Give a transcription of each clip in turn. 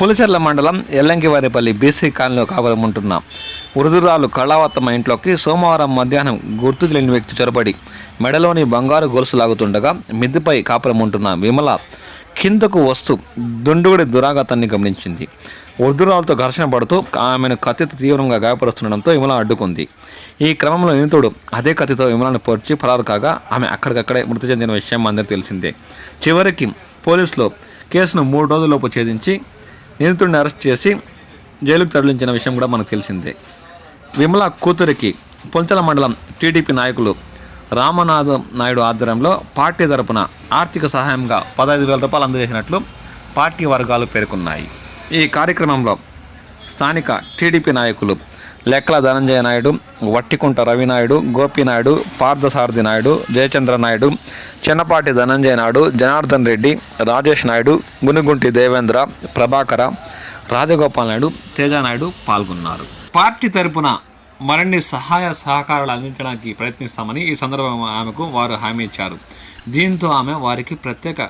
పులిచెర్ల మండలం ఎల్లంకివారిపల్లి బీసీ కాలనీలో కాపురం వృధురాలు కళావత్తమ్మ ఇంట్లోకి సోమవారం మధ్యాహ్నం గుర్తు తెలియని వ్యక్తి చొరబడి మెడలోని బంగారు గొలుసు లాగుతుండగా మిద్దిపై కాపురం ఉంటున్న విమల కిందకు వస్తూ దుండుగుడి దురాగతాన్ని గమనించింది. వృద్ధురాలతో ఘర్షణ పడుతూ ఆమెను కత్తితో తీవ్రంగా గాయపరుస్తుండడంతో విమల అడ్డుకుంది. ఈ క్రమంలో నిందితుడు అదే కత్తితో విమలను పొడిచి పరారు కాగా ఆమె అక్కడికక్కడే మృతి చెందిన విషయం అందరికీ తెలిసిందే. చివరికి పోలీసులు కేసును మూడు రోజుల్లోపు ఛేదించి నిందితుడిని అరెస్ట్ చేసి జైలుకు తరలించిన విషయం కూడా మనకు తెలిసిందే. విమల కూతురికి పొంచల మండలం టీడీపీ నాయకులు రామనాథం నాయుడు ఆధ్వర్యంలో పార్టీ తరపున ఆర్థిక సహాయంగా పదహైదు వేల రూపాయలు అందజేసినట్లు పార్టీ వర్గాలు పేర్కొన్నాయి. ఈ కార్యక్రమంలో స్థానిక టీడీపీ నాయకులు లెక్కల ధనంజయ నాయుడు వట్టికుంట రవినాయుడు గోపినాయుడు పార్థసారథి నాయుడు జయచంద్ర నాయుడు చిన్నపాటి ధనంజయ నాయుడు జనార్దన్ రెడ్డి రాజేష్ నాయుడు గునుగుంటి దేవేంద్ర ప్రభాకర రాజగోపాల్ నాయుడు తేజానాయుడు పాల్గొన్నారు. పార్టీ తరపున మరిన్ని సహాయ సహకారాలు అందించడానికి ప్రయత్నిస్తామని ఈ సందర్భంగా ఆమెకు వారు హామీ ఇచ్చారు. దీంతో ఆమె వారికి ప్రత్యేక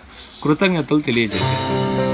కృతజ్ఞతలు తెలియజేశారు